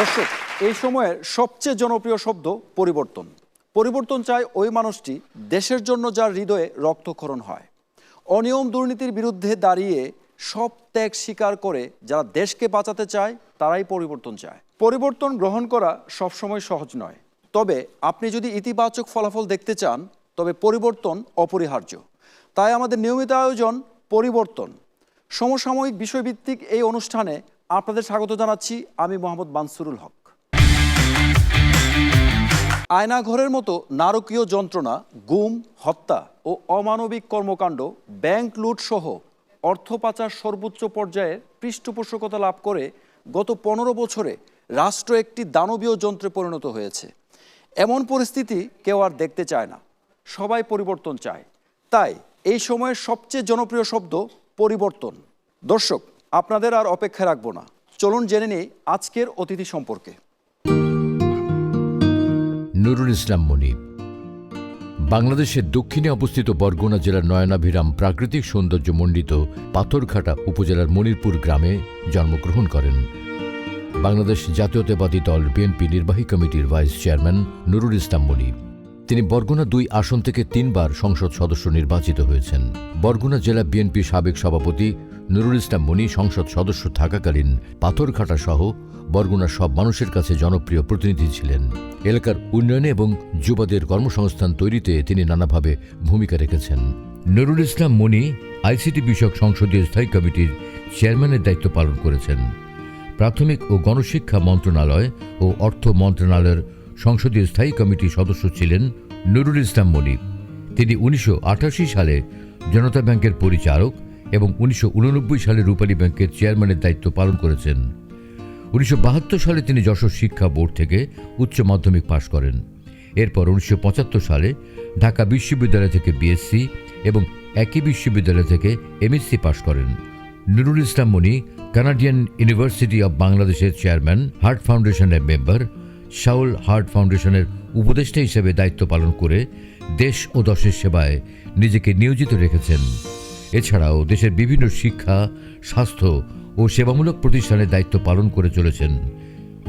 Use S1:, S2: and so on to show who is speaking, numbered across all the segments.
S1: দর্শক, এই সময়ের সবচেয়ে জনপ্রিয় শব্দ পরিবর্তন। পরিবর্তন চায় ওই মানুষটি দেশের জন্য যার হৃদয়ে রক্তক্ষরণ হয়। অনিয়ম দুর্নীতির বিরুদ্ধে দাঁড়িয়ে সব ত্যাগ স্বীকার করে যারা দেশকে বাঁচাতে চায়, তারাই পরিবর্তন চায়। পরিবর্তন গ্রহণ করা সবসময় সহজ নয়। তবে আপনি যদি ইতিবাচক ফলাফল দেখতে চান, তবে পরিবর্তন অপরিহার্য। তাই আমাদের নিয়মিত আয়োজন পরিবর্তন। সমসাময়িক বিষয়ভিত্তিক এই অনুষ্ঠানে আপনাদের স্বাগত জানাচ্ছি। আমি মোহাম্মদ মানসুরুল হক। আয়নাঘরের মতো নারকীয় যন্ত্রণা, গুম, হত্যা ও অমানবিক কর্মকাণ্ড, ব্যাংক লুট সহ অর্থ পাচার সর্বোচ্চ পর্যায়ের পৃষ্ঠপোষকতা লাভ করে গত পনেরো বছরে রাষ্ট্র একটি দানবীয় যন্ত্রে পরিণত হয়েছে। এমন পরিস্থিতি কেউ আর দেখতে চায় না। সবাই পরিবর্তন চায়। তাই এই সময়ের সবচেয়ে জনপ্রিয় শব্দ পরিবর্তন। দর্শক আপনাদের আর অপেক্ষা রাখব না। চলুন জেনে নিই আজকের অতিথি সম্পর্কে।
S2: নুরুল ইসলাম মনিব, বাংলাদেশের দক্ষিণে অবস্থিত বরগুনা জেলার নয়নাভিরাম প্রাকৃতিক সৌন্দর্য মণ্ডিত পাথরঘাটা উপজেলার মনিরপুর গ্রামে জন্মগ্রহণ করেন। বাংলাদেশ জাতীয়তাবাদী দল বিএনপি নির্বাহী কমিটির ভাইস চেয়ারম্যান নুরুল ইসলাম মনিব। তিনি বরগুনা দুই আসন থেকে তিনবার সংসদ সদস্য নির্বাচিত হয়েছেন। বরগুনা জেলা বিএনপি সাবেক সভাপতি নুরুল ইসলাম মনি সংসদ সদস্য থাকাকালীন পাথরঘাটা সহ বরগুনার সব মানুষের কাছে জনপ্রিয় প্রতিনিধি ছিলেন। এলাকার উন্নয়নে এবং যুবদের কর্মসংস্থান তৈরিতে তিনি নানাভাবে ভূমিকা রেখেছেন। নুরুল ইসলাম মনি আইসিটি বিষয়ক সংসদীয় স্থায়ী কমিটির চেয়ারম্যানের দায়িত্ব পালন করেছেন। প্রাথমিক ও গণশিক্ষা মন্ত্রণালয় ও অর্থ মন্ত্রণালয়ের সংসদীয় স্থায়ী কমিটির সদস্য ছিলেন নুরুল ইসলাম মনি। তিনি উনিশশো আঠাশি সালে জনতা ব্যাংকের পরিচালক এবং উনিশশো উননব্বই সালে রূপালী ব্যাংকের চেয়ারম্যানের দায়িত্ব পালন করেছেন। উনিশশো বাহাত্তর সালে তিনি যশোর শিক্ষা বোর্ড থেকে উচ্চ মাধ্যমিক পাশ করেন। এরপর উনিশশো পঁচাত্তর সালে ঢাকা বিশ্ববিদ্যালয় থেকে বিএসসি এবং একই বিশ্ববিদ্যালয় থেকে এমএসসি পাশ করেন। Nurul Islam Moni, Canadian University of বাংলাদেশের চেয়ারম্যান, হার্ট ফাউন্ডেশনের মেম্বার শাউল হার্ট ফাউন্ডেশনের উপদেষ্টা হিসেবে দায়িত্ব পালন করে দেশ ও দশের সেবায় নিজেকে নিয়োজিত রেখেছেন। এছাড়াও দেশের বিভিন্ন শিক্ষা, স্বাস্থ্য ও সেবামূলক প্রতিষ্ঠানের দায়িত্ব পালন করে চলেছেন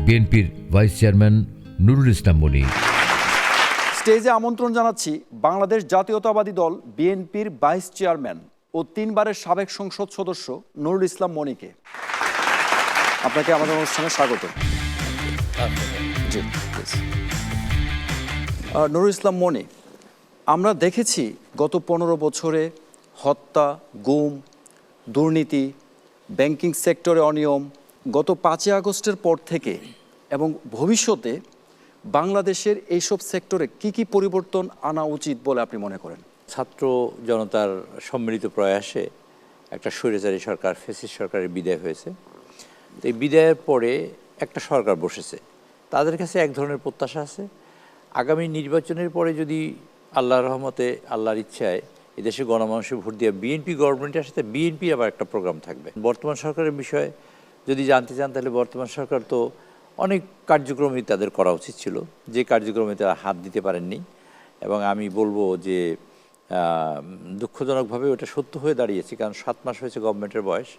S2: বিএনপির ভাইস চেয়ারম্যান নুরুল ইসলাম মনি।
S1: স্টেজে আমন্ত্রণ জানাচ্ছি বাংলাদেশ জাতীয়তাবাদী দল বিএনপির ভাইস চেয়ারম্যান ও তিনবারের সাবেক সংসদ সদস্য নুরুল ইসলাম মনিকে। আপনাকে আমাদের অনুষ্ঠানে স্বাগত। নুরুল ইসলাম মনি, আমরা দেখেছি গত পনেরো বছরে হত্যা, গুম, দুর্নীতি, ব্যাংকিং সেক্টরে অনিয়ম গত পাঁচই আগস্টের পর থেকে এবং ভবিষ্যতে বাংলাদেশের এইসব সেক্টরে কি কি পরিবর্তন আনা উচিত বলে আপনি মনে করেন?
S3: ছাত্র জনতার সম্মিলিত প্রয়াসে একটা স্বৈরাচারী সরকার ফেসিস সরকারের বিদায় হয়েছে। এই বিদায়ের পরে একটা সরকার বসেছে। তাদের কাছে এক ধরনের প্রত্যাশা আছে। আগামী নির্বাচনের পরে যদি আল্লাহর রহমতে, আল্লাহর ইচ্ছায় এদেশে গণমানুষে ভোট দিয়ে বিএনপি গভর্নমেন্টের সাথে বিএনপি আবার একটা প্রোগ্রাম থাকবে। বর্তমান সরকারের বিষয়ে যদি জানতে চান, তাহলে বর্তমান সরকার তো অনেক কার্যক্রমই তাদের করা উচিত ছিল, যে কার্যক্রমে তারা হাত দিতে পারেননি। এবং আমি বলব যে দুঃখজনকভাবে ওটা সত্য হয়ে দাঁড়িয়েছে, কারণ সাত মাস হয়েছে গভর্নমেন্টের বয়স।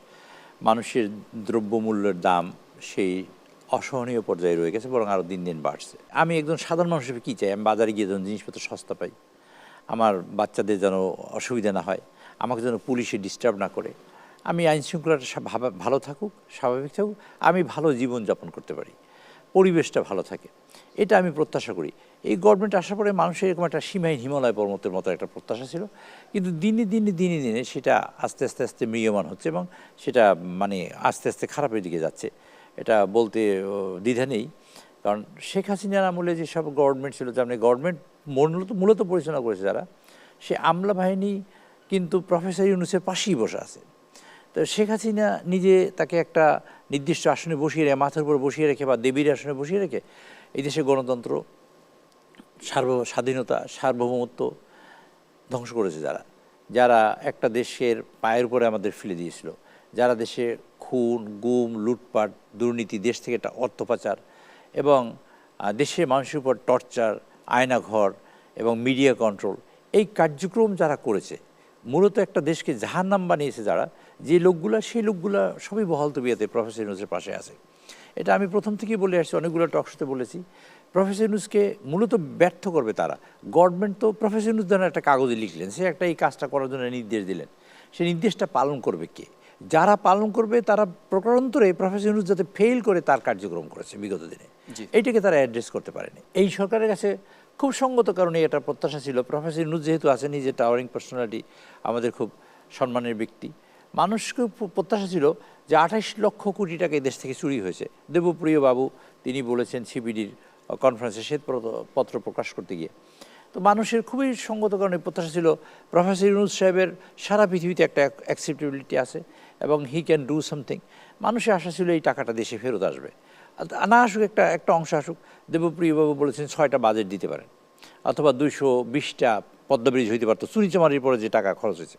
S3: মানুষের দ্রব্যমূল্যের দাম সেই অসহনীয় পর্যায়ে রয়ে গেছে, বরং আরও দিন দিন বাড়ছে। আমি একজন সাধারণ মানুষ হিসেবে কী চাই? আমি বাজারে গিয়ে যখন জিনিসপত্র সস্তা পাই আমার বাচ্চাদের যেন অসুবিধা না হয়, আমাকে যেন পুলিশে ডিস্টার্ব না করে। আমি আইন শৃঙ্খলাটা ভালো থাকুক, স্বাভাবিক থাকুক, আমি ভালো জীবনযাপন করতে পারি। পরিবেশটা ভালো থাকে। এটা আমি প্রত্যাশা করি। এই গভর্নমেন্ট আসার পরে মানুষের এরকম একটা সীমাহীন হিমালয় পর্বতের মতো একটা প্রত্যাশা ছিল। কিন্তু দিনে দিনে দিনে দিনে সেটা আস্তে আস্তে আস্তে ম্রিয়মান হচ্ছে এবং সেটা মানে আস্তে আস্তে খারাপের দিকে যাচ্ছে। এটা বলতে দ্বিধা নেই। কারণ শেখ হাসিনার আমলে যেসব গভর্নমেন্ট ছিল, যেমন গভর্নমেন্ট মূলত মূলত পরিচালনা করেছে যারা, সে আমলা বাহিনী কিন্তু প্রফেসর ইউনুসের পাশেই বসে আছে। তো শেখ হাসিনা নিজে তাকে একটা নির্দিষ্ট আসনে বসিয়ে রেখে, মাথার উপর বসিয়ে রেখে বা দেবীর আসনে বসিয়ে রেখে এই দেশে গণতন্ত্র, সার্ব, স্বাধীনতা, সার্বভৌমত্ব ধ্বংস করেছে যারা। যারা একটা দেশের পায়ের উপরে আমাদের ফেলে দিয়েছিল। যারা দেশে খুন, গুম, লুটপাট, দুর্নীতি, দেশ থেকে একটা অর্থ পাচার এবং দেশের মানুষের উপর টর্চার আয়নাঘর এবং মিডিয়া কন্ট্রোল এই কার্যক্রম যারা করেছে, মূলত একটা দেশকে জাহান্নাম বানিয়েছে যারা, যে লোকগুলা, সেই লোকগুলা সবই বহাল তবিয়াতে প্রফেসর ইউনুসের পাশে আছে। এটা আমি প্রথম থেকেই বলে আসছি, অনেকগুলো টকশোতে বলেছি। প্রফেসর ইউনুসকে মূলত ব্যর্থ করবে তারা। গভর্নমেন্ট তো প্রফেসর ইউনুস ধরেন একটা কাগজে লিখলেন, সে একটা এই কাজটা করার জন্য নির্দেশ দিলেন। সেই নির্দেশটা পালন করবে কে? যারা পালন করবে তারা প্রকারান্তরে প্রফেসর ইউনুস যাতে ফেল করে তার কার্যক্রম করেছে বিগত দিনে। এইটাকে তারা অ্যাড্রেস করতে পারেনি। এই সরকারের কাছে খুব সঙ্গত কারণে এটা প্রত্যাশা ছিল। প্রফেসর ইউনুস যেহেতু আছে নিজে টাওয়ারিং পার্সোনালিটি আমাদের খুব সম্মানের ব্যক্তি। মানুষকে প্রত্যাশা ছিল যে আঠাইশ লক্ষ কোটি টাকা এই দেশ থেকে চুরি হয়েছে। দেবপ্রিয় বাবু তিনি বলেছেন সিবিডির কনফারেন্সে শ্বেত পত্র প্রকাশ করতে গিয়ে। তো মানুষের খুবই সঙ্গত কারণে প্রত্যাশা ছিল প্রফেসর ইউনুস সাহেবের সারা পৃথিবীতে একটা অ্যাকসেপ্টেবিলিটি আছে। এবং হি ক্যান ডু সামথিং মানুষের আশা ছিল এই টাকাটা দেশে ফেরত আসবে। না আসুক, একটা একটা অংশ আসুক, দেবপ্রিয়বাবু বলেছেন ছয়টা বাজেট দিতে পারেন। অথবা দুইশো বিশটা পদ্মব্রিজ হইতে পারতো চুরিচামারির পরে যে টাকা খরচ হয়েছে।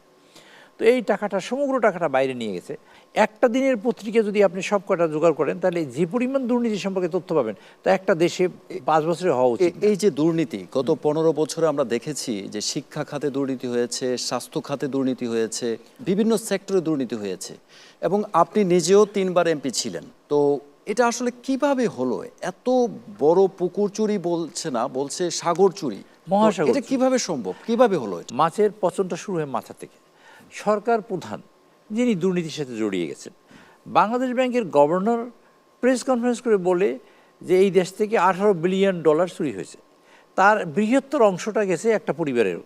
S3: তো এই টাকাটা সমগ্র টাকাটা বাইরে নিয়ে গেছে। একটা দিনের পত্রিকা যদি আপনি সব কটা জোগাড় করেন তাহলে যে পরিমাণ দুর্নীতি সম্পর্কে তথ্য পাবেন তা একটা দেশে পাঁচ বছরে হওয়া উচিত
S1: এই যে দুর্নীতি গত পনেরো বছরে আমরা দেখেছি যে শিক্ষা খাতে দুর্নীতি হয়েছে স্বাস্থ্য খাতে দুর্নীতি হয়েছে বিভিন্ন সেক্টরে দুর্নীতি হয়েছে। এবং আপনি নিজেও তিনবার এমপি ছিলেন। তো এটা আসলে কীভাবে হলো? এত বড় পুকুর চুরি বলছে না বলছে সাগর চুরি।
S3: মহাসাগর
S1: এটা কীভাবে সম্ভব? কীভাবে হলো
S3: মাছের পচনটা শুরু হয় মাথা থেকে। সরকার প্রধান যিনি দুর্নীতির সাথে জড়িয়ে গেছেন। বাংলাদেশ ব্যাংকের গভর্নর প্রেস কনফারেন্স করে বলে যে এই দেশ থেকে আঠারো বিলিয়ন ডলার চুরি হয়েছে। তার বৃহত্তর অংশটা গেছে একটা পরিবারের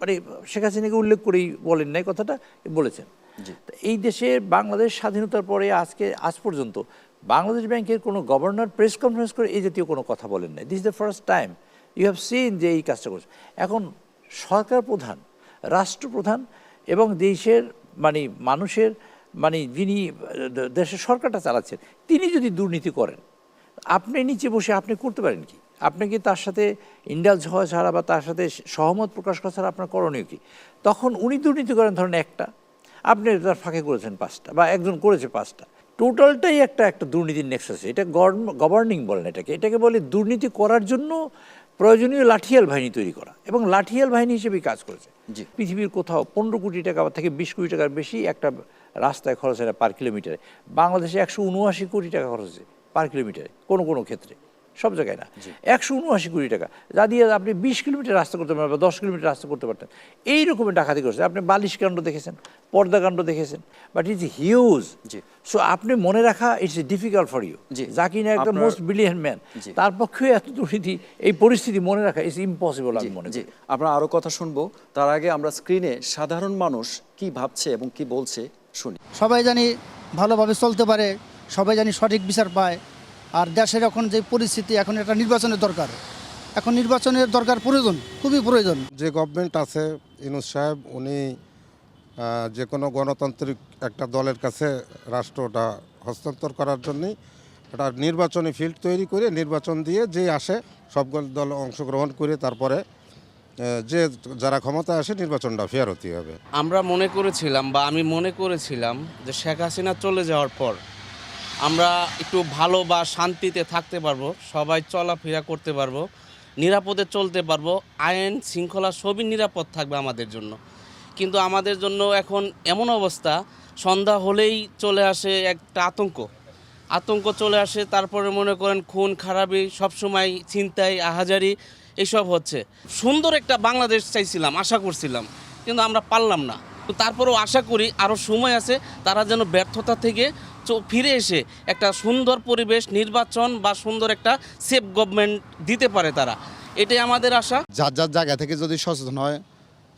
S3: মানে শেখ হাসিনাকে উল্লেখ করেই বলেন নাই কথাটা বলেছেন। এই দেশে বাংলাদেশ স্বাধীনতার পরে আজকে আজ পর্যন্ত বাংলাদেশ ব্যাংকের কোনো গভর্নর প্রেস কনফারেন্স করে এই জাতীয় কোনো কথা বলেন নাই। This the first time you have seen যে এই কাজটা করছে। এখন সরকার প্রধান রাষ্ট্রপ্রধান এবং দেশের মানে মানুষের মানে যিনি দেশের সরকারটা চালাচ্ছেন, তিনি যদি দুর্নীতি করেন, আপনি নিচে বসে আপনি করতে পারেন কি? আপনি কি তার সাথে ইন্ডালজ হওয়া ছাড়া বা তার সাথে সহমত প্রকাশ করা ছাড়া আপনার করণীয় কি? তখন উনি দুর্নীতি করেন ধরেন একটা, আপনি তার ফাঁকে করেছেন পাঁচটা বা একজন করেছে পাঁচটা। টোটালটাই একটা একটা দুর্নীতির নেক্সাস এটা গভর্নিং বলেন এটাকে এটাকে বলে দুর্নীতি করার জন্য প্রয়োজনীয় লাঠিয়াল বাহিনী তৈরি করা এবং লাঠিয়াল বাহিনী হিসেবে কাজ করেছে। পৃথিবীর কোথাও পনেরো কোটি টাকা থেকে বিশ কোটি টাকার বেশি একটা রাস্তায় খরচ হয় পার কিলোমিটারে। বাংলাদেশে একশো উনআশি কোটি টাকা খরচ হয়েছে পার কিলোমিটারে কোনো কোনো ক্ষেত্রে। সব জায়গায় না। একশো উনআশি কোটি টাকা। যা দিয়ে আপনি বিশ কিলোমিটার রাস্তা করতে পারবেন বা দশ কিলোমিটার রাস্তা করতে পারতেন। এই রকমের ডাকাতি করছে। আপনি বালিশ কাণ্ড দেখেছেন পর্দাকাণ্ড দেখেছেন বাট ইটস হিউজ সো আপনি মনে রাখা it's difficult for you
S1: ji.
S3: Zakir একটা মোস্ট ব্রিলিয়ান্ট ম্যান তার পক্ষে এত দুর্নীতি এই পরিস্থিতি মনে রাখা ইটস ইম্পসিবল আমি মনে
S1: জি।
S3: করি।
S1: আমরা আরও কথা শুনব। তার আগে আমরা স্ক্রিনে সাধারণ মানুষ কি ভাবছে এবং কি বলছে শুনি।
S4: সবাই জানি ভালোভাবে চলতে পারে সবাই জানি সঠিক বিচার পায় আর দেশের এখন যে পরিস্থিতি এখন একটা নির্বাচনের দরকার। এখন নির্বাচনের দরকার প্রয়োজন খুবই প্রয়োজন।
S5: যে গভর্নমেন্ট আছে ইনুস সাহেব উনি যে কোনো গণতান্ত্রিক একটা দলের কাছে রাষ্ট্রটা হস্তান্তর করার জন্যই একটা নির্বাচনী ফিল্ড তৈরি করে নির্বাচন দিয়ে যে আসে সবগুলো দল অংশগ্রহণ করে তারপরে যে যারা ক্ষমতা আসে নির্বাচনটা ফেয়ার হতে হবে।
S6: আমরা মনে করেছিলাম বা আমি মনে করেছিলাম যে শেখ হাসিনা চলে যাওয়ার পর আমরা একটু ভালো বা শান্তিতে থাকতে পারব, সবাই চলাফেরা করতে পারব, নিরাপদে চলতে পারব, আইন শৃঙ্খলা সবই নিরাপদ থাকবে আমাদের জন্য। কিন্তু আমাদের জন্য এখন এমন অবস্থা, সন্ধ্যা হলেই চলে আসে একটা আতঙ্ক। আতঙ্ক চলে আসে, তারপরে মনে করেন খুন, খারাপি, সবসময় ছিনতাই, আহাজারি এইসব হচ্ছে। সুন্দর একটা বাংলাদেশ চাইছিলাম, আশা করছিলাম, কিন্তু আমরা পারলাম না। তো তারপরেও আশা করি আরও সময় আছে, তারা যেন ব্যর্থতা থেকে ফিরে এসে একটা সুন্দর পরিবেশ নির্বাচন বা সুন্দর একটা সেফ গভর্নমেন্ট দিতে পারে তারা। এটাই আমাদের আশা।
S7: যার যার জায়গা থেকে যদি সচেতন হয়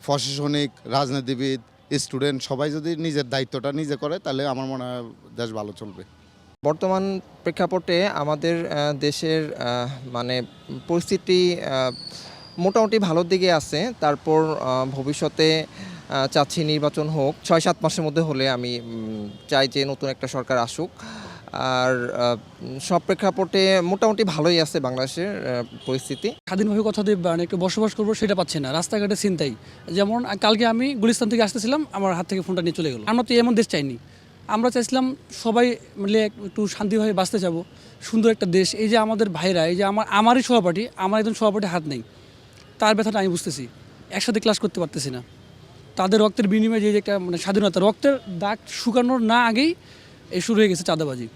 S7: প্রশাসনিক রাজনীতিবিদ স্টুডেন্ট সবাই যদি নিজের দায়িত্বটা নিজে করে তাহলে আমার মনে হয় দেশ ভালো চলবে।
S8: বর্তমান প্রেক্ষাপটে আমাদের দেশের মানে পরিস্থিতি মোটামুটি ভালোর দিকে আছে। তারপর ভবিষ্যতে চাচ্ছি নির্বাচন হোক। ছয় সাত মাসের মধ্যে হলে আমি চাই যে নতুন একটা সরকার আসুক। আর সব প্রেক্ষাপটে মোটামুটি ভালোই আছে বাংলাদেশের পরিস্থিতি।
S9: স্বাধীনভাবে কথা দিয়ে মানে একটু বসবাস করব সেটা পাচ্ছি না। রাস্তাঘাটে চিন্তাই যেমন কালকে আমি গুলিস্তান থেকে আসতেছিলাম, আমার হাত থেকে ফোনটা নিয়ে চলে গেলো। আমরা তো এমন দেশ চাইনি। আমরা চাইছিলাম সবাই মিলে একটু শান্তিভাবে বাঁচতে যাব। সুন্দর একটা দেশ। এই যে আমাদের ভাইরা, এই যে আমার, আমারই সহপাঠী, আমার একজন সহপাঠী হাত নেই। তার ব্যথাটা আমি বুঝতেছি। একসাথে ক্লাস করতে পারতেছি না। তাদের রক্তের বিনিময়ে যে যে একটা মানে স্বাধীনতা রক্তের দাগ শুকানোর না আগেই এ শুরু হয়ে গেছে চাঁদাবাজি।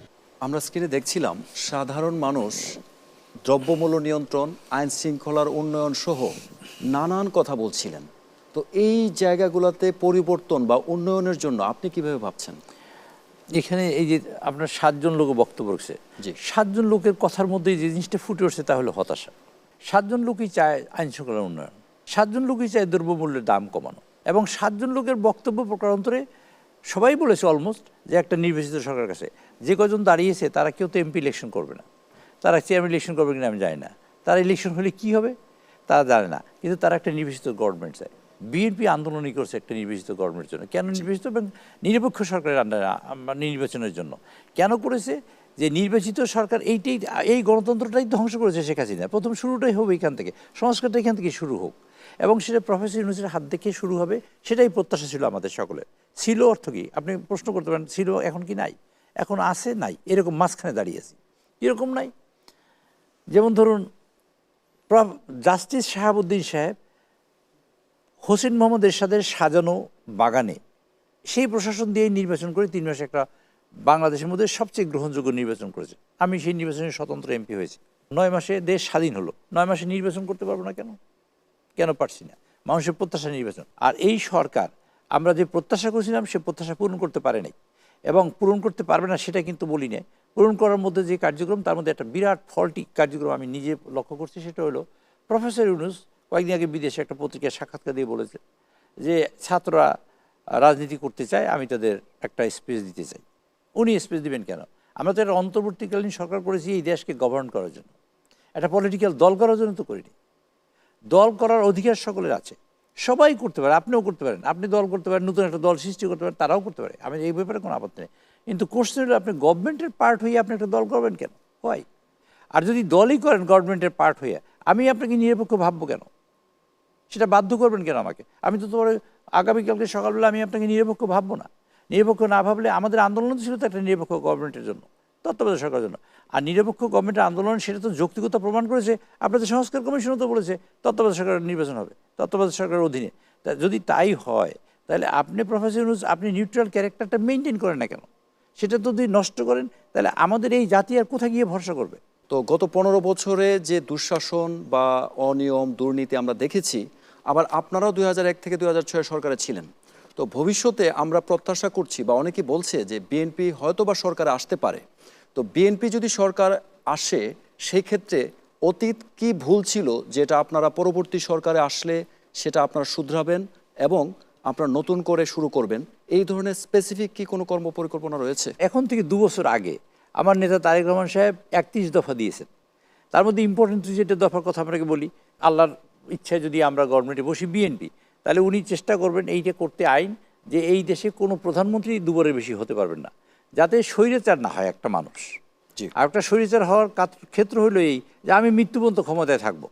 S1: আমরা স্ক্রিনে দেখছিলাম সাধারণ মানুষ দ্রব্যমূল্য নিয়ন্ত্রণ আইন শৃঙ্খলার উন্নয়ন সহ নানান কথা বলছিলেন। তো এই জায়গাগুলোতে পরিবর্তন বা উন্নয়নের জন্য আপনি কীভাবে ভাবছেন?
S3: এখানে এই যে আপনার সাতজন লোক বক্তব্য রাখছে
S1: জি।
S3: সাতজন লোকের কথার মধ্যে যে জিনিসটা ফুটে উঠছে তা হলো হতাশা। সাতজন লোকই চায় আইন শৃঙ্খলার উন্নয়ন সাতজন লোকই চায় দ্রব্যমূল্যের দাম কমানো। এবং সাতজন লোকের বক্তব্য প্রকারান্তরে সবাই বলেছে অলমোস্ট যে একটা নির্বাচিত সরকার কাছে। যে কজন দাঁড়িয়েছে তারা কেউ তো এমপি ইলেকশন করবে না। তারা চেয়ারম্যান ইলেকশন করবে কিনা আমি জানি না। তারা ইলেকশন হলে কি হবে? তারা জানে না। কিন্তু তারা একটা নির্বাচিত গভর্নমেন্ট চায়। বিএনপি আন্দোলনই করছে একটা নির্বাচিত গভর্নমেন্টের জন্য। কেন নির্বাচিত? এবং নিরপেক্ষ সরকারের আন্ডারে নির্বাচনের জন্য। কেন করেছে? যে নির্বাচিত সরকার এইটাই এই গণতন্ত্রটাই ধ্বংস করেছে শেখ হাসিনা। প্রথম শুরুটাই হবে এখান থেকে। সংস্কারটা এখান থেকে শুরু হোক। এবং সেটা প্রফেসর ইউনুসের হাত দেখে শুরু হবে, সেটাই প্রত্যাশা ছিল আমাদের সকলের। ছিল অর্থ কি? আপনি প্রশ্ন করতে পারেন, ছিল এখন কি নাই? এখন আছে নাই? এরকম মাঝখানে দাঁড়িয়ে দাঁড়িয়েছি এরকম নাই। যেমন ধরুন জাস্টিস শাহাবুদ্দিন সাহেব, হোসেন মোহাম্মদ এরশাদের সাজানো বাগানে, সেই প্রশাসন দিয়ে নির্বাচন করে তিন মাসে একটা বাংলাদেশের মধ্যে সবচেয়ে গ্রহণযোগ্য নির্বাচন করেছে। আমি সেই নির্বাচনে স্বতন্ত্র এমপি হয়েছি। নয় মাসে দেশ স্বাধীন হলো। নয় মাসে নির্বাচন করতে পারব না কেন? কেন পারছি না? মানুষের প্রত্যাশা নির্বাচন। আর এই সরকার, আমরা যে প্রত্যাশা করেছিলাম, সে প্রত্যাশা পূরণ করতে পারে নাই। এবং পূরণ করতে পারবে না, সেটা কিন্তু বলি না পূরণ করার মধ্যে যে কার্যক্রম, তার মধ্যে একটা বিরাট ফলটি কার্যক্রম আমি নিজে লক্ষ্য করছি, সেটা হলো প্রফেসর ইউনুস কয়েকদিন আগে বিদেশে একটা পত্রিকায় সাক্ষাৎকার দিয়ে বলেছে যে ছাত্ররা রাজনীতি করতে চায়, আমি তাদের একটা স্পেস দিতে চাই। উনি স্পেস দিবেন কেন? আমরা তো একটা অন্তর্বর্তীকালীন সরকার করেছি এই দেশকে গভর্ন করার জন্য। একটা পলিটিক্যাল দল করার জন্য তো করিনি। দল করার অধিকার সকলের আছে। সবাই করতে পারে, আপনিও করতে পারেন। আপনি দল করতে পারেন, নতুন একটা দল সৃষ্টি করতে পারেন, তারাও করতে পারে। আমি এই ব্যাপারে কোনো আপত্তি নেই। কিন্তু কোশ্চেন হলো, আপনি গভর্নমেন্টের পার্ট হয়ে আপনি একটা দল করবেন কেন? হয় আর যদি দলই করেন গভর্নমেন্টের পার্ট হয়ে, আমি আপনাকে নিরপেক্ষ ভাববো কেন? সেটা বাধ্য করবেন কেন আমাকে? আমি তো তোমার আগামীকালকে সকালবেলা আমি আপনাকে নিরপেক্ষ ভাববো না। নিরপেক্ষ না ভাবলে আমাদের আন্দোলন ছিল তো একটা নিরপেক্ষ গভর্নমেন্টের জন্য। তত্ত্বাবধায়ক সরকারের জন্য। আর নিরপেক্ষ গভর্নমেন্টের আন্দোলন, সেটা তো যৌক্তিকতা প্রমাণ করেছে। আপনাদের সংস্কার কমিশনও তো বলেছে, তত্ত্বাবধায়ক সরকারের নির্বাচন হবে, তত্ত্বাবধায়ক সরকারের অধীনে। তা যদি তাই হয়, তাহলে আপনি প্রফেসর ইউনুস, আপনি নিউট্রাল ক্যারেক্টারটা মেনটেন করেন না কেন? সেটা তো যদি নষ্ট করেন, তাহলে আমাদের এই জাতি আর কোথায় গিয়ে ভরসা করবে?
S1: তো গত পনেরো বছরে যে দুঃশাসন বা অনিয়ম, দুর্নীতি আমরা দেখেছি, আবার আপনারাও দুই এক থেকে দুই ছয় সরকারে ছিলেন। তো ভবিষ্যতে আমরা প্রত্যাশা করছি বা অনেকে বলছে যে বিএনপি হয়তো বা সরকারে আসতে পারে। তো বিএনপি যদি সরকার আসে, সেই ক্ষেত্রে অতীত কি ভুল ছিল যেটা আপনারা পরবর্তী সরকারে আসলে সেটা আপনারা শুধরাবেন এবং আপনারা নতুন করে শুরু করবেন? এই ধরনের স্পেসিফিক কি কোনো কর্ম পরিকল্পনা রয়েছে?
S3: এখন থেকে দু বছর আগে আমার নেতা তারেক রহমান সাহেব একত্রিশ দফা দিয়েছেন। তার মধ্যে ইম্পর্টেন্ট যেটা দফার কথা আপনাকে বলি, আল্লাহর ইচ্ছায় যদি আমরা গভর্নমেন্টে বসি বিএনপি তাহলে উনি চেষ্টা করবেন এইটা করতে আইন যে এই দেশে কোনো প্রধানমন্ত্রী দুবারের বেশি হতে পারবেন না। যাতে স্বৈরাচার না হয় একটা মানুষ।
S1: জি।
S3: আর একটা স্বৈরাচার হওয়ার ক্ষেত্র হলো এই যে আমি মৃত্যুপর্যন্ত ক্ষমতায় থাকব।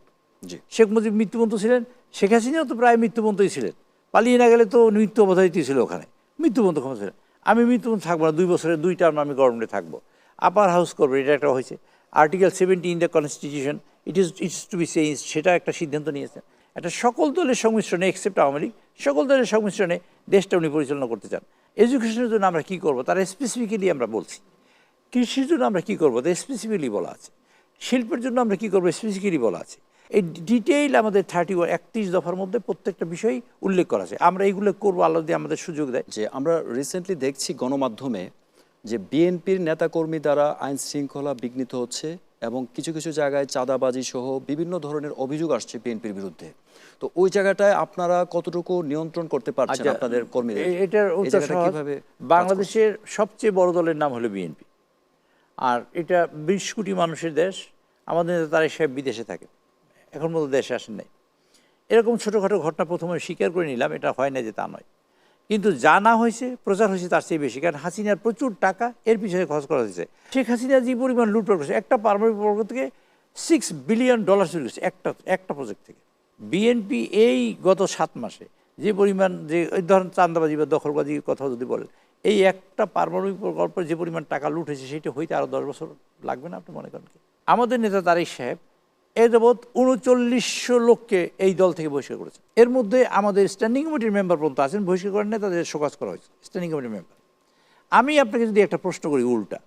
S1: জি।
S3: শেখ মুজিব মৃত্যুবন্ত ছিলেন শেখ হাসিনাও তো প্রায় মৃত্যুবন্তই ছিলেন। পালিয়ে না গেলে তো মৃত্যু অবধারিতই ছিল ওখানে। মৃত্যুবন্ত ক্ষমতা ছিলেন। আমি মৃত্যুবন্ত থাকব না দুই বছরে দুই টার্ম আমি গভর্নমেন্টে থাকব। আপার হাউস করবে এটা একটা হয়েছে। Article seventy in the constitution it is it's to be change সেটা একটা সিদ্ধান্ত নিয়েছেন। একটা সকল দলের সংমিশ্রণে এক্সেপ্ট আওয়ামী লীগ সকল দলের সংমিশ্রণে দেশটা উনি পরিচালনা করতে চান। এডুকেশনের জন্য আমরা কী করব? তারা স্পেসিফিক্যালি আমরা বলছি। কৃষির জন্য আমরা কী করব? তা স্পেসিফিক্যালি বলা আছে। শিল্পের জন্য আমরা কী করব? স্পেসিফিক্যালি বলা আছে। এই ডিটেইল আমাদের থার্টি ওয়ান একত্রিশ দফার মধ্যে প্রত্যেকটা বিষয় উল্লেখ করা আছে। আমরা এইগুলো করব, আল্লাহ দিয়ে আমাদের সুযোগ দেয়।
S1: যে আমরা রিসেন্টলি দেখছি গণমাধ্যমে যে বিএনপির নেতাকর্মী দ্বারা আইন শৃঙ্খলা বিঘ্নিত হচ্ছে। এবং কিছু কিছু জায়গায় চাঁদাবাজি সহ বিভিন্ন ধরনের অভিযোগ আসছে বিএনপির বিরুদ্ধে। তো ওই জায়গাটায় আপনারা কতটুকু নিয়ন্ত্রণ করতে পারছেন
S3: আচ্ছা,
S1: আপনাদের কর্মীদের?
S3: এটার উত্তর
S1: কীভাবে
S3: বাংলাদেশের সবচেয়ে বড় দলের নাম হলো বিএনপি। আর এটা বিশ কোটি মানুষের দেশ আমাদের নেতা তারাই সাহেব বিদেশে থাকে এখন মতো দেশে আসেন নাই। এরকম ছোটোখাটো ঘটনা প্রথমে স্বীকার করে নিলাম এটা হয় না যে তা নয়। কিন্তু যা না হয়েছে, প্রচার হয়েছে তার চেয়ে বেশি। কারণ হাসিনার প্রচুর টাকা এর পিছনে খরচ করা হয়েছে। শেখ হাসিনা যে পরিমাণ লুটপাট করেছে একটা পারমাণবিক প্রকল্প থেকে সিক্স বিলিয়ন ডলার চুরি করেছে একটা একটা প্রজেক্ট থেকে। বিএনপি এই গত সাত মাসে যে পরিমাণ, যে ওই ধরেন চান্দাবাজি বা দখলবাজির কথা যদি বলেন, এই একটা পারমাণবিক প্রকল্পের যে পরিমাণ টাকা লুট হয়েছে, সেটা হইতে আরও দশ বছর লাগবে না, আপনি মনে করেন কি? আমাদের নেতা তারেক সাহেব এ যাবৎ উনচল্লিশশো লোককে এই দল থেকে বহিষ্কার করেছে। এর মধ্যে আমাদের স্ট্যান্ডিং কমিটির মেম্বার পর্যন্ত আছেন, বহিষ্কার করেন না তাদের শোকাজ করা হয়েছে স্ট্যান্ডিং কমিটির মেম্বার আমি আপনাকে যদি একটা প্রশ্ন করি উল্টা,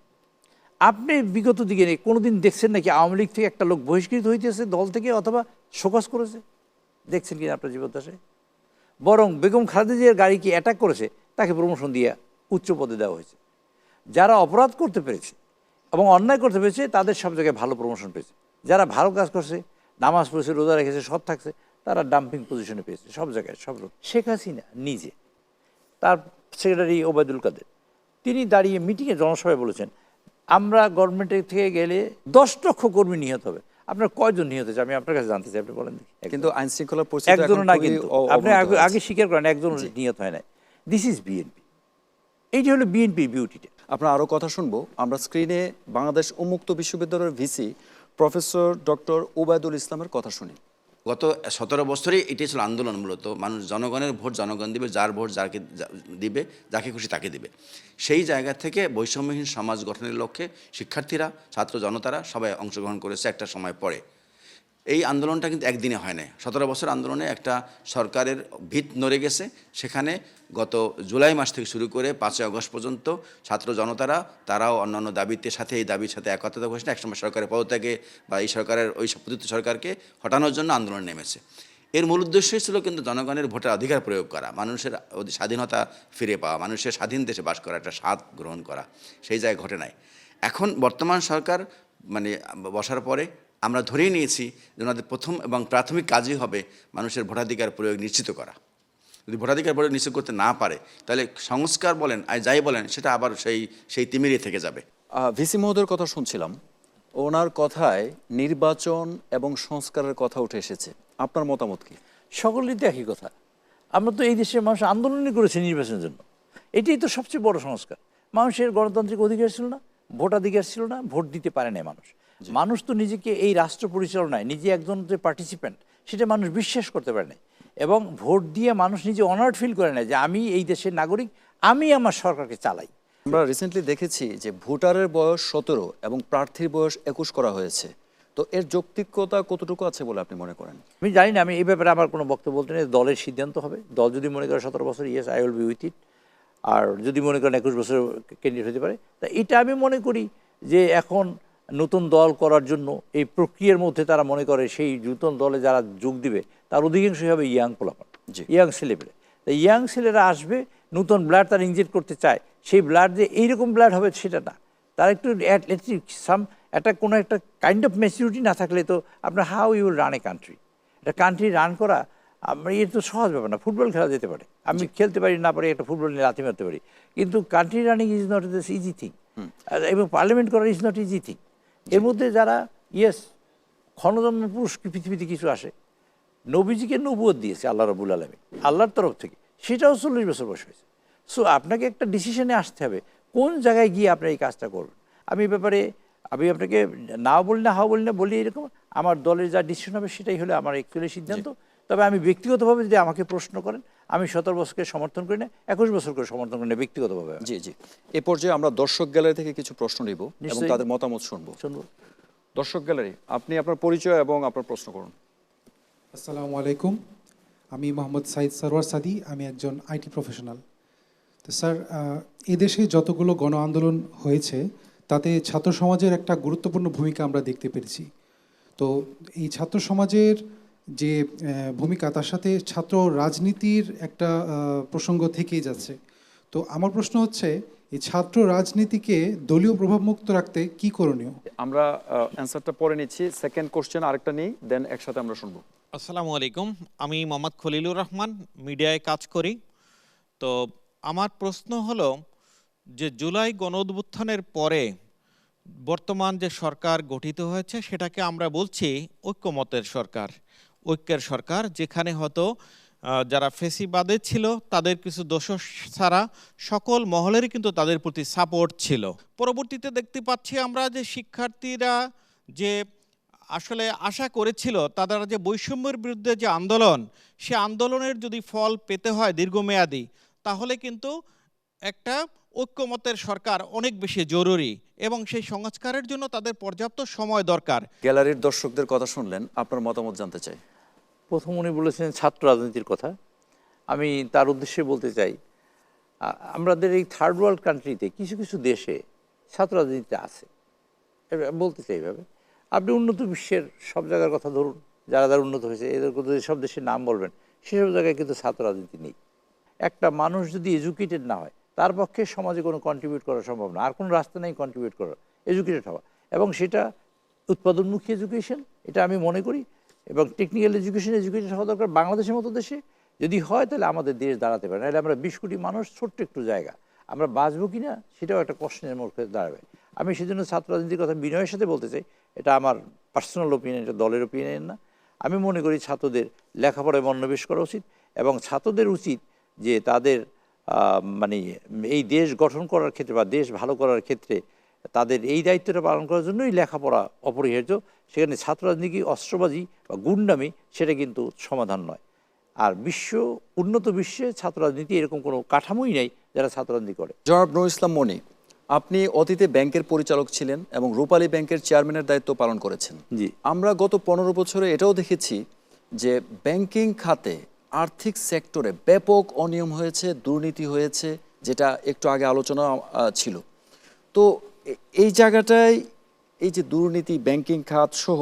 S3: আপনি বিগত দিকে কোনোদিন দেখছেন নাকি আওয়ামী লীগ থেকে একটা লোক বহিষ্কৃত হইতেছে দল থেকে অথবা শোকস করেছে? দেখছেন কি আপনার জীবদ্দশায়? বরং বেগম খালেদা জিয়ার গাড়িকে অ্যাটাক করেছে, তাকে প্রমোশন দিয়ে উচ্চ পদে দেওয়া হয়েছে। যারা অপরাধ করতে পেরেছে এবং অন্যায় করতে পেরেছে, তাদের সব জায়গায় ভালো প্রমোশন পেয়েছে। যারা ভালো কাজ করছে নামাজ পড়েছে রোজা রেখেছে সৎ থাকছে তারা ডাম্পিং পজিশনে পেয়েছে সব জায়গায় সব শেখ হাসিনা নিজে তার সেক্রেটারি ওবায়দুল কাদের তিনি দাঁড়িয়ে মিটিংয়ে জনসভায় বলেছেন আমরা গভর্নমেন্টের থেকে গেলে দশ লক্ষ কর্মী নিহত হবে। আপনার কয়জন নিহত হয়েছে? আমি আপনার কাছে জানতে চাই আপনি বলেন
S1: কিন্তু আইন শৃঙ্খলা
S3: একজন না কিন্তু আপনি আগে- আগে স্বীকার করেন একজন নিহত হয় নাই। দিস ইজ বিএনপি এইটি হলো বিএনপি বিউটিটা
S1: আপনার আরও কথা শুনব। আমরা স্ক্রিনে বাংলাদেশ উন্মুক্ত বিশ্ববিদ্যালয়ের ভিসি প্রফেসর ডক্টর ওবায়দুল ইসলামের কথা শুনি।
S10: গত সতেরো বছরে এটি ছিল আন্দোলন মূলত। মানুষ জনগণের ভোট জনগণ দিবে, যার ভোট যাকে দিবে, যাকে খুশি তাকে দিবে। সেই জায়গা থেকে বৈষম্যহীন সমাজ গঠনের লক্ষ্যে শিক্ষার্থীরা, ছাত্র জনতারা সবাই অংশগ্রহণ করেছে একটা সময় পরে। এই আন্দোলনটা কিন্তু একদিনে হয় না সতেরো বছর আন্দোলনে একটা সরকারের ভিত নড়ে গেছে। সেখানে গত জুলাই মাস থেকে শুরু করে পাঁচই আগস্ট পর্যন্ত ছাত্র জনতারা, তারাও অন্যান্য দাবিতে সাথে, এই দাবির সাথে একত্রিত হয়েছে। একসময় সরকারের পদত্যাগে বা এই সরকারের ওই প্রতিনিধি সরকারকে হটানোর জন্য আন্দোলন নেমেছে। এর মূল উদ্দেশ্যই ছিল কিন্তু জনগণের ভোটের অধিকার প্রয়োগ করা, মানুষের স্বাধীনতা ফিরে পাওয়া, মানুষের স্বাধীন দেশে বাস করা একটা স্বাদ গ্রহণ করা। সেই জায়গায় ঘটে নাই। এখন বর্তমান সরকার মানে বসার পরে আমরা ধরেই নিয়েছি যে ওনাদের প্রথম এবং প্রাথমিক কাজই হবে মানুষের ভোটাধিকার প্রয়োগ নিশ্চিত করা। যদি ভোটাধিকার প্রয়োগ নিশ্চিত করতে না পারে তাহলে সংস্কার বলেন আর যাই বলেন সেটা আবার সেই সেই তিমিরই থেকে যাবে।
S1: ভিসি মহোদয়ের কথা শুনছিলাম। ওনার কথায় নির্বাচন এবং সংস্কারের কথা উঠে এসেছে। আপনার মতামত কি?
S3: সকলেই তো একই কথা। আমরা তো এই দেশের মানুষ আন্দোলনই করেছি নির্বাচনের জন্য। এটাই তো সবচেয়ে বড় সংস্কার। মানুষের গণতান্ত্রিক অধিকার ছিল না ভোটাধিকার ছিল না ভোট দিতে পারে না মানুষ। মানুষ তো নিজেকে এই রাষ্ট্র পরিচালনায় নিজে একজন যে পার্টিসিপেন্ট সেটা মানুষ বিশ্বাস করতে পারে না এবং ভোট দিয়ে মানুষ নিজে অনার্ড ফিল করে না যে আমি এই দেশের নাগরিক আমি আমার সরকারকে চালাই।
S1: আমরা রিসেন্টলি দেখেছি যে ভোটারের বয়স সতেরো এবং প্রার্থীর বয়স একুশ করা হয়েছে। তো এর যৌক্তিকতা কতটুকু আছে বলে আপনি মনে করেন?
S3: আমি জানি না আমি এই ব্যাপারে আমার কোনো বক্তব্য বলতে নেই। দলের সিদ্ধান্ত হবে। দল যদি মনে করে সতেরো বছর yes I will be with it আর যদি মনে করেন একুশ বছর ক্যান্ডিডেট হতে পারে। তা এটা আমি মনে করি যে এখন নতুন দল করার জন্য এই প্রক্রিয়ার মধ্যে তারা মনে করে সেই নতুন দলে যারা যোগ দিবে তার অধিকাংশই হবে ইয়াং পোলাপান। ইয়াং ছেলেপেলে। তা ইয়াং ছেলেরা আসবে নতুন ব্লাড তারা ইনজেক্ট করতে চায় সেই ব্লাড যে এইরকম ব্লাড হবে সেটা না। তার একটু সাম একটা কোনো একটা কাইন্ড অফ ম্যাচিউরিটি না থাকলে তো আপনার how you run a country একটা কান্ট্রি রান করা আমরা এর তো সহজ ব্যাপার না ফুটবল খেলা যেতে পারে। আমি খেলতে পারি না পারি একটা ফুটবল নিয়ে লাথি মারতে পারি। কিন্তু country running is not this easy thing এবং পার্লামেন্ট করা ইজ নট ইজি থিং এর মধ্যে যারা ইয়েস ক্ষণজন্ম পুরুষ পৃথিবীতে কিছু আসে? নবীজিকে নবুয়ত দিয়েছে আল্লাহ রবুল আলমী আল্লাহর তরফ থেকে। সেটাও চল্লিশ বছর বয়স হয়েছে। সো আপনাকে একটা ডিসিশনে আসতে হবে কোন জায়গায় গিয়ে আপনি এই কাজটা করবেন? আমি ব্যাপারে আমি আপনাকে নাও বলি না হাও বলি না বলি এরকম আমার দলের যা ডিসিশন হবে সেটাই হলো আমার অ্যাকচুয়ালি সিদ্ধান্ত। তবে আমি ব্যক্তিগতভাবে যদি আমাকে প্রশ্ন করেন আমি সতেরো বছরকে সমর্থন করি না একুশ বছর করে সমর্থন করি না ব্যক্তিগতভাবে।
S1: জি জি। এ পর্যায়ে আমরা দর্শক গ্যালারি থেকে কিছু প্রশ্ন নিব এবং তাদের মতামত শুনব।
S3: শুনব।
S1: দর্শক গ্যালারি আপনি আপনার পরিচয় এবং আপনার প্রশ্ন করুন।
S11: আসসালামু আলাইকুম। আমি মোহাম্মদ সাইদ সরওয়ার সাদি আমি একজন আইটি প্রফেশনাল। তো স্যার আহ, এদেশে যতগুলো গণ আন্দোলন হয়েছে তাতে ছাত্র সমাজের একটা গুরুত্বপূর্ণ ভূমিকা আমরা দেখতে পেরেছি। তো এই ছাত্র সমাজের যে ভূমিকা তার সাথে ছাত্র রাজনীতির একটা প্রসঙ্গ থেকেই যাচ্ছে। তো আমার প্রশ্ন হচ্ছে এই ছাত্র রাজনীতিকে দলীয় প্রভাবমুক্ত রাখতে কি করণীয়?
S1: আমরা অ্যান্সারটা পরে নিচ্ছি। সেকেন্ড কোশ্চেন আরেকটা নিই দেন একসাথে আমরা শুনব।
S12: আসসালামু আলাইকুম। আমি মোহাম্মদ খলিলুর রহমান মিডিয়ায় কাজ করি। তো আমার প্রশ্ন হলো যে জুলাই গণ পরে বর্তমান যে সরকার গঠিত হয়েছে সেটাকে আমরা বলছি ঐক্যমতের সরকার। ঐক্যের সরকার, যেখানে হয়তো যারা ফেসিবাদে ছিল, তাদের কিছু দোষ ছাড়া সকল মহলেরই কিন্তু তাদের প্রতি সাপোর্ট ছিল। পরবর্তীতে দেখতে পাচ্ছি আমরা যে শিক্ষার্থীরা যে আসলে আশা করেছিল তারা যে বৈষম্যের বিরুদ্ধে যে আন্দোলন, সে আন্দোলনের যদি ফল পেতে হয় দীর্ঘমেয়াদী, তাহলে কিন্তু একটা ঐক্যমতের সরকার অনেক বেশি জরুরি এবং সেই সংস্কারের জন্য তাদের পর্যাপ্ত সময় দরকার।
S1: গ্যালারির দর্শকদের কথা শুনলেন, আপনার মতামত জানতে চাই।
S3: প্রথম উনি বলেছেন ছাত্র রাজনীতির কথা। আমি তার উদ্দেশ্যে বলতে চাই আমাদের এই থার্ড ওয়ার্ল্ড কান্ট্রিতে কিছু কিছু দেশে ছাত্র রাজনীতি আছে। বলতে চাই এভাবে। আপনি উন্নত বিশ্বের সব জায়গার কথা ধরুন, যারা যারা উন্নত হয়েছে, এদের কথা সব দেশের নাম বলবেন, সেসব জায়গায় কিন্তু ছাত্র রাজনীতি নেই। একটা মানুষ যদি এডুকেটেড না হয়, তার পক্ষে সমাজে কোনো কন্ট্রিবিউট করা সম্ভব না। আর কোনো রাস্তা নেই কন্ট্রিবিউট করার। এডুকেটেড হওয়া। এবং সেটা উৎপাদনমুখী এডুকেশন এটা আমি মনে করি। এবং টেকনিক্যাল এডুকেশন এডুকেটেড হওয়া দরকার বাংলাদেশের মতো দেশে। যদি হয়, তাহলে আমাদের দেশ দাঁড়াতে পারে। নাহলে আমরা বিশ কোটি মানুষ, ছোট্ট একটু জায়গা। আমরা বাঁচবো কি না, সেটাও একটা প্রশ্নের মধ্যে দাঁড়াবে। আমি সেজন্য ছাত্র রাজনীতির কথা বিনয়ের সাথে বলতে চাই। এটা আমার পার্সোনাল ওপিনিয়ন এটা দলের ওপিনিয়ন না। আমি মনে করি ছাত্রদের লেখাপড়ায় মনোনিবেশ করা উচিত এবং ছাত্রদের উচিত যে তাদের মানে এই দেশ গঠন করার ক্ষেত্রে বা দেশ ভালো করার ক্ষেত্রে তাদের এই দায়িত্বটা পালন করার জন্যই লেখাপড়া অপরিহার্য। সেখানে ছাত্র রাজনীতি অস্ত্রবাজি বা গুন্ডামি সেটা কিন্তু সমাধান নয়। আর বিশ্ব উন্নত বিশ্বে ছাত্র রাজনীতি এরকম কোনো কাঠামোই নেই যারা ছাত্র রাজনীতি করে।
S1: জনাব নুর ইসলাম মনি আপনি অতীতে ব্যাংকের পরিচালক ছিলেন এবং রূপালী ব্যাংকের চেয়ারম্যানের দায়িত্ব পালন করেছেন।
S3: জি।
S1: আমরা গত পনেরো বছরে এটাও দেখেছি যে ব্যাংকিং খাতে আর্থিক সেক্টরে ব্যাপক অনিয়ম হয়েছে দুর্নীতি হয়েছে যেটা একটু আগে আলোচনা ছিল। তো এই জায়গাটায় এই যে দুর্নীতি, ব্যাংকিং খাত সহ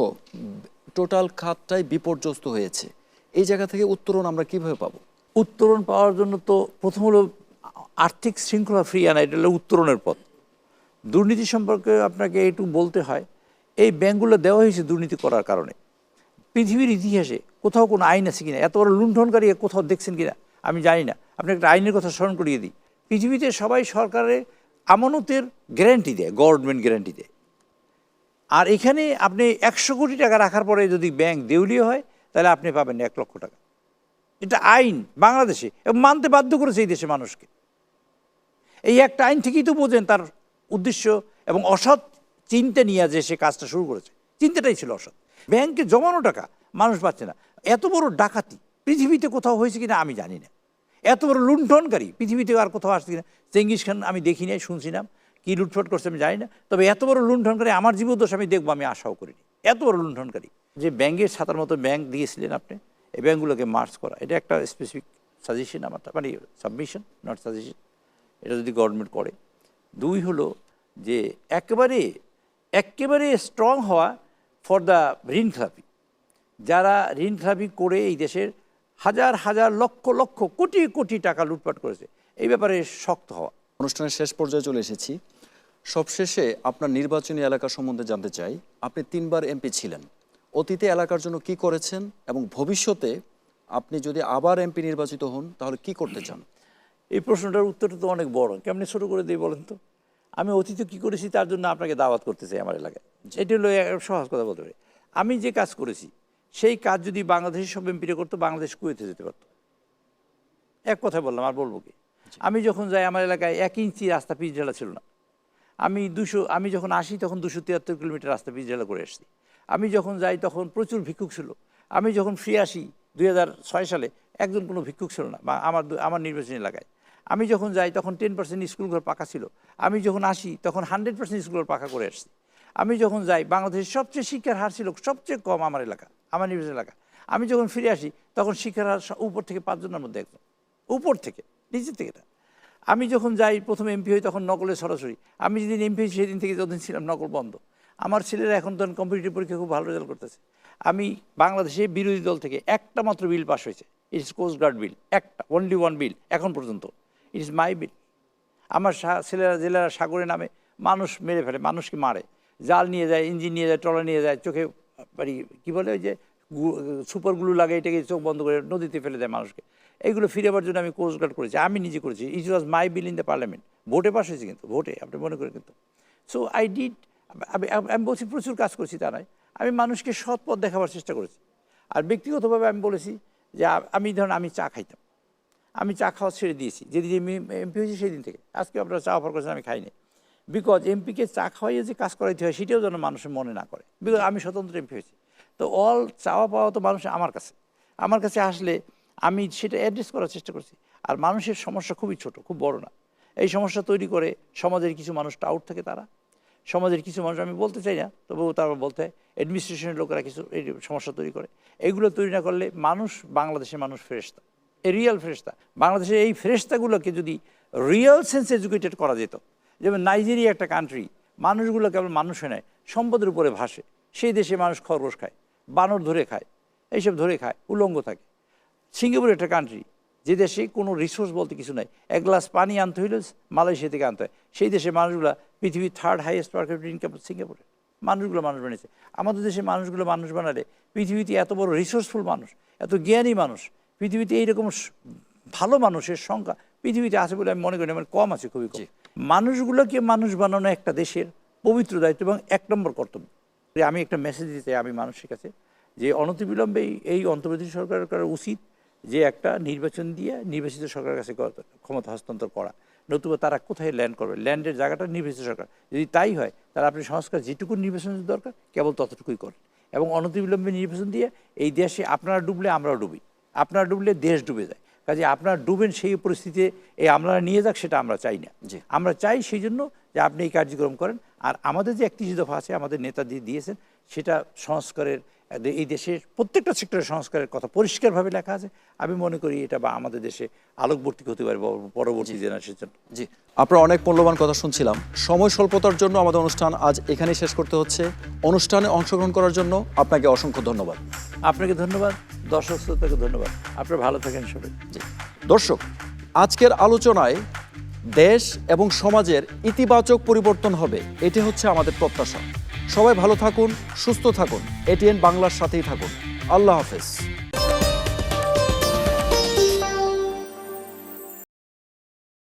S1: টোটাল খাতটাই বিপর্যস্ত হয়েছে। এই জায়গা থেকে উত্তরণ আমরা কীভাবে পাবো?
S3: উত্তরণ পাওয়ার জন্য তো প্রথম হলো আর্থিক শৃঙ্খলা ফ্রি আনা, এটা হলো উত্তরণের পথ। দুর্নীতি সম্পর্কে আপনাকে একটু বলতে হয়, এই ব্যাংকগুলো দেওয়া হয়েছে দুর্নীতি করার কারণে। পৃথিবীর ইতিহাসে কোথাও কোনো আইন আছে কিনা, এত বড় লুণ্ঠনকারী কোথাও দেখছেন কিনা, আমি জানি না। আপনি একটা আইনের কথা স্মরণ করিয়ে দিই। পৃথিবীতে সবাই সরকারের আমানতের গ্যারান্টি দেয় গভর্নমেন্ট গ্যারান্টি দেয়। আর এখানে আপনি একশো কোটি টাকা রাখার পরে যদি ব্যাংক দেউলিয়া হয়, তাহলে আপনি পাবেন এক লক্ষ টাকা। এটা আইন বাংলাদেশে, এবং মানতে বাধ্য করেছে এই দেশে মানুষকে। এই একটা আইন থেকেই তো বোঝেন তার উদ্দেশ্য এবং অসৎ চিন্তা নিয়ে যে সে কাজটা শুরু করেছে। চিন্তাটাই ছিল অসৎ। ব্যাংকে জমানো টাকা মানুষ পাচ্ছে না। এত বড় ডাকাতি, পৃথিবীতে কোথাও হয়েছে কিনা আমি জানি না। এত বড় লুণ্ঠনকারী। পৃথিবীতে আর কোথাও আসছে কিনা চেঙ্গিস খান আমি দেখি নাই, শুনছি না। কী লুটফট করছে আমি জানি না। তবে এত বড় লুণ্ঠনকারী, আমার জীবদ্দশা আমি দেখব, আমি আশাও করিনি। এত বড় লুণ্ঠনকারী। যে ব্যাংকের ছাতার মতো ব্যাংক দিয়েছিলেন আপনি, এই ব্যাংকগুলোকে মার্চ করা। এটা একটা স্পেসিফিক সাজেশন আমার মানে সাবমিশন নট সাজেশন এটা যদি গভর্নমেন্ট করে। দুই হলো যে একেবারে একেবারে স্ট্রং হওয়া ফর দ্য ঋণ খেলাপি। যারা ঋণ খেলাপি করে এই দেশের হাজার হাজার লক্ষ লক্ষ কোটি কোটি টাকা লুটপাট করেছে। এই ব্যাপারে শক্ত হওয়া।
S1: অনুষ্ঠানের শেষ পর্যায়ে চলে এসেছি। সবশেষে আপনার নির্বাচনী এলাকা সম্বন্ধে জানতে চাই। আপনি তিনবার এমপি ছিলেন। অতীতে এলাকার জন্য কি করেছেন এবং ভবিষ্যতে আপনি যদি আবার এমপি নির্বাচিত হন তাহলে কি করতে চান?
S3: এই প্রশ্নটার উত্তরটা তো অনেক বড়। কেমনি ছোটো করে দিই বলেন তো? আমি অতীতে কী করেছি তার জন্য আপনাকে দাওয়াত করতে চাই আমার এলাকায়। এটি হলো সহজ কথা বলতে পারি। আমি যে কাজ করেছি সেই কাজ যদি বাংলাদেশের সব এমপিরে করতো বাংলাদেশ কুয়েতে যেতে পারতো। এক কথায় বললাম আর বলব কি? আমি যখন যাই আমার এলাকায় এক ইঞ্চি রাস্তা পিচ ঢালা ছিল না। আমি দুশো আমি যখন আসি তখন দুশো তিয়াত্তর কিলোমিটার রাস্তা পিচ ঢালা করে আসছি। আমি যখন যাই তখন প্রচুর ভিক্ষুক ছিল। আমি যখন ফ্রি আসি দুই ছয় সালে একজন কোনো ভিক্ষুক ছিল না বা আমার আমার নির্বাচনী এলাকায়। আমি যখন যাই তখন টেন পার্সেন্ট স্কুলঘর পাকা ছিল। আমি যখন আসি তখন হান্ড্রেড পার্সেন্ট স্কুলঘর পাকা করে আসছি। আমি যখন যাই বাংলাদেশের সবচেয়ে শিক্ষার হার ছিল সবচেয়ে কম আমার এলাকা। আমার নির্বাচনী এলাকা। আমি যখন ফিরে আসি, তখন শিক্ষার হার উপর থেকে পাঁচজনের মধ্যে একজন উপর থেকে, নিচের থেকে না। আমি যখন যাই, প্রথম এমপি হই, তখন নকলে সরাসরি। আমি যেদিন এমপি হই, সেদিন থেকে যতদিন ছিলাম, নকল বন্ধ। আমার ছেলেরা এখন তখন কম্পিটিটিভ পরীক্ষা খুব ভালো রেজাল্ট করতেছে। আমি বাংলাদেশে বিরোধী দল থেকে একটা মাত্র বিল পাস হয়েছে। ইট ইস কোস্ট গার্ড বিল একটা অনলি ওয়ান বিল এখন পর্যন্ত। ইট ইস মাই বিল আমার ছেলেরা জেলেরা সাগরে নামে, মানুষ মেরে ফেলে, মানুষকে মারে। জাল নিয়ে যায় ইঞ্জিন নিয়ে যায়, ট্রলার নিয়ে যায়, চোখে বাড়ি, কী বলে ওই যে সুপার গ্লু লাগে, এটাকে চোখ বন্ধ করে নদীতে ফেলে দেয় মানুষকে। এইগুলো ফিরেবার জন্য আমি কোস্ট গার্ড করেছি, আমি নিজে করেছি। It was my bill in the parliament ভোটে পাস হয়েছে কিন্তু, ভোটে, আপনি মনে করেন কিন্তু। সো আই ডিড আমি আমি বলছি প্রচুর কাজ করছি তা নয়। আমি মানুষকে সৎ পথ দেখাবার চেষ্টা করেছি। আর ব্যক্তিগতভাবে আমি বলেছি যে আমি ধরুন আমি চা খাইতাম। আমি চা খাওয়া ছেড়ে দিয়েছি। যেদিন এমপি হয়েছি সেই দিন থেকে। আজকে আপনারা চা অফার করেছেন, আমি খাইনি। বিকজ এমপিকে চা খাওয়াইয়ে যে কাজ করাইতে হয়, সেটাও যেন মানুষের মনে না করে। বিকজ আমি স্বতন্ত্র এমপি হয়েছি। তো অল চাওয়া পাওয়া তো মানুষ আমার কাছে। আমার কাছে আসলে আমি সেটা অ্যাড্রেস করার চেষ্টা করছি। আর মানুষের সমস্যা খুবই ছোট, খুব বড় না। এই সমস্যা তৈরি করে সমাজের কিছু মানুষ আউট থাকে তারা। সমাজের কিছু মানুষ, আমি বলতে চাই না, তবুও তারা বলতে হয় অ্যাডমিনিস্ট্রেশনের লোকেরা কিছু এই সমস্যা তৈরি করে। এগুলো তৈরি না করলে মানুষ বাংলাদেশের মানুষ ফেরেস্তা রিয়েল ফেরেস্তা বাংলাদেশের এই ফেরেস্তাগুলোকে যদি রিয়েল সেন্স এডুকেটেড করা যেত যেমন নাইজেরিয়া একটা কান্ট্রি মানুষগুলো কেবল মানুষ নেয়, সম্পদের উপরে ভাসে। সেই দেশে মানুষ খরগোশ খায়, বানর ধরে খায়, এইসব ধরে খায়, উলঙ্গ থাকে। সিঙ্গাপুর একটা কান্ট্রি যে দেশে কোনো রিসোর্স বলতে কিছু নাই। এক গ্লাস পানি আনতে হইলে মালয়েশিয়া থেকে আনতে হয়। সেই দেশে মানুষগুলো পৃথিবীর third highest per capita income সিঙ্গাপুরে। মানুষগুলো মানুষ বানিয়েছে। আমাদের দেশে মানুষগুলো মানুষ বানালে পৃথিবীতে এত বড় রিসোর্সফুল মানুষ, এত জ্ঞানী মানুষ, পৃথিবীতে এইরকম ভালো মানুষের সংখ্যা পৃথিবীতে আছে বলে আমি মনে করি মানে কম আছে খুবই কম। মানুষগুলোকে মানুষ বানানো একটা দেশের পবিত্র দায়িত্ব এবং এক নম্বর কর্তব্য। আমি একটা মেসেজ দিতে চাই আমি মানুষের কাছে, যে অনতিবিলম্বে এই- এই অন্তর্বর্তী সরকারের করা উচিত যে একটা নির্বাচন দিয়ে নির্বাচিত সরকারের কাছে ক্ষমতা হস্তান্তর করা। নতুবা তারা কোথায় ল্যান্ড করবে? ল্যান্ডের জায়গাটা নির্বাচিত সরকার। যদি তাই হয়, তাহলে আপনি সংস্কার যেটুকু নির্বাচনের দরকার, কেবল ততটুকুই করেন। এবং অনতিবিলম্বে নির্বাচন দিয়ে এই দেশে আপনারা ডুবলে আমরাও ডুবি। আপনারা ডুবলে দেশ ডুবে যায়। কাজে আপনারা ডুবেন সেই পরিস্থিতিতে এই আমলারা নিয়ে যাক সেটা আমরা চাই না। আমরা চাই সেই জন্য যে আপনি এই কার্যক্রম করেন। আর আমাদের যে একত্রিশ দফা আছে আমাদের নেতা দিয়ে দিয়েছেন সেটা সংস্কারের এই দেশের প্রত্যেকটা সেক্টরের সংস্কারের কথা পরিষ্কারভাবে লেখা আছে। আমি মনে করি এটা বা আমাদের দেশে আলোকবর্তী হতে পারে পরবর্তী জেনারেশনের জন্য।
S1: জি। আপনার অনেক মূল্যবান কথা শুনছিলাম। সময় স্বল্পতার জন্য আমাদের অনুষ্ঠান আজ এখানেই শেষ করতে হচ্ছে। অনুষ্ঠানে অংশগ্রহণ করার জন্য আপনাকে অসংখ্য ধন্যবাদ।
S3: আপনাকে ধন্যবাদ। দর্শক শ্রোতাকে ধন্যবাদ। আপনারা ভালো থাকেন সবাই।
S1: জি। দর্শক আজকের আলোচনায় দেশ এবং সমাজের ইতিবাচক পরিবর্তন হবে। এটি হচ্ছে আমাদের প্রত্যাশা। সবাই ভালো থাকুন সুস্থ থাকুন। এটিএন বাংলার সাথেই থাকুন। আল্লাহ হাফেজ।